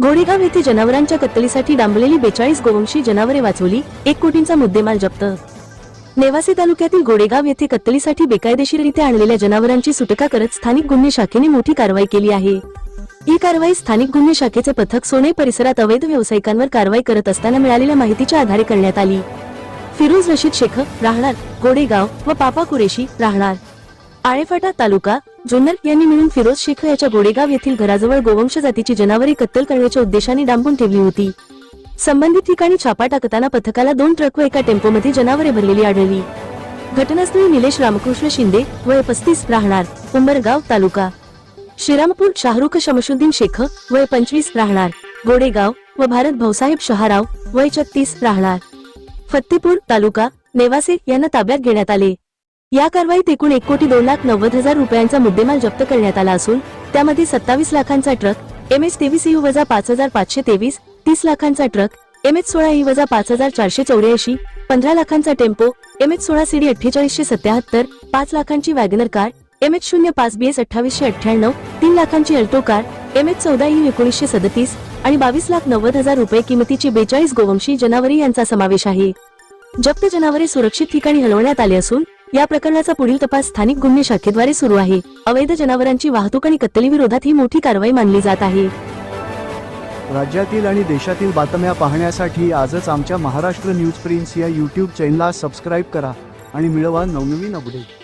घोडेगाव येथे जनावरांच्या कत्तलीसाठी डांबलेली बेचाळीस गोवंशी जनावरे वाचवली एक कोटींचा मुद्देमाल जप्त. नेवासे तालुक्यातील गोडेगाव येथे कत्तलीसाठी बेकायदेशीररित्या आणलेल्या जनावरांची सुटका करत स्थानिक गुन्हे शाखेने मोठी कारवाई केली आहे. ही कारवाई स्थानिक गुन्हे शाखेचे पथक सोने परिसरात अवैध व्यावसायिकांवर कारवाई करत असताना मिळालेल्या माहितीच्या आधारे करण्यात आली. फिरोज रशीद शेख राहणार गोडेगाव व पापा कुरेशी राहणार. आळेफाटा तालुका जुन्नर यांनी मिळून फिरोज शेख याच्या गोडेगाव येथील घराजवळ गोवंश जातीची जनावरे कत्तल करण्याच्या उद्देशाने डांबून ठेवली होती. संबंधित ठिकाणी छापा टाकताना पथकाला दोन ट्रक व एका टेम्पोमध्ये जनावरे भरलेली आढळली. घटनास्थळी निलेश रामकृष्ण शिंदे वय पस्तीस राहणार उंबरगाव तालुका. श्रीरामपूर शाहरुख शमशुद्दीन शेख वय पंचवीस राहणार गोडेगाव व भारत भाऊसाहेब शहाराव वय छत्तीस राहणार. फत्तेपूर तालुका नेवासे यांना ताब्यात घेण्यात आले. या कारवाईत एकूण एक कोटी दोन लाख नव्वद हजार रुपयांचा मुद्देमाल जप्त करण्यात आला असून त्यामध्ये सत्तावीस लाखांचा ट्रक एम एच तेवीस यू वजा पाच हजार पाचशे तेवीस तीस लाखांचा ट्रक एम एच सोळा ई वजा पाच हजार चारशे चौऱ्याऐंशी पंधरा लाखांचा टेम्पो एम एच सोळा सीडी अठ्ठेचाळीसशे सत्याहत्तर पाच लाखांची वॅगनर कार एम एच शून्य पाच बी एस अठ्ठावीसशे अठ्ठ्याण्णव तीन लाखांची अल्टो कार एम एच चौदा ई एकोणीसशे सदतीस आणि बावीस लाख नव्वद हजार रुपये किमतीची बेचाळीस गोवंशी जनावरे यांचा समावेश आहे. जप्त जनावरे सुरक्षित ठिकाणी हलवण्यात आले असून या प्रकरणाचा पुढील तपास स्थानिक गुन्हे शाखेद्वारे सुरू आहे. अवैध जनावरांची वाहतूक आणि कत्तली विरोधात ही मोठी कारवाई मानली जात आहे. राज्यातील आणि देशातील बातम्या पाहण्यासाठी आजच आमच्या महाराष्ट्र न्यूज प्रिन्स या यूट्यूब चॅनलला सबस्क्राईब करा आणि मिळवा नवनवीन अपडेट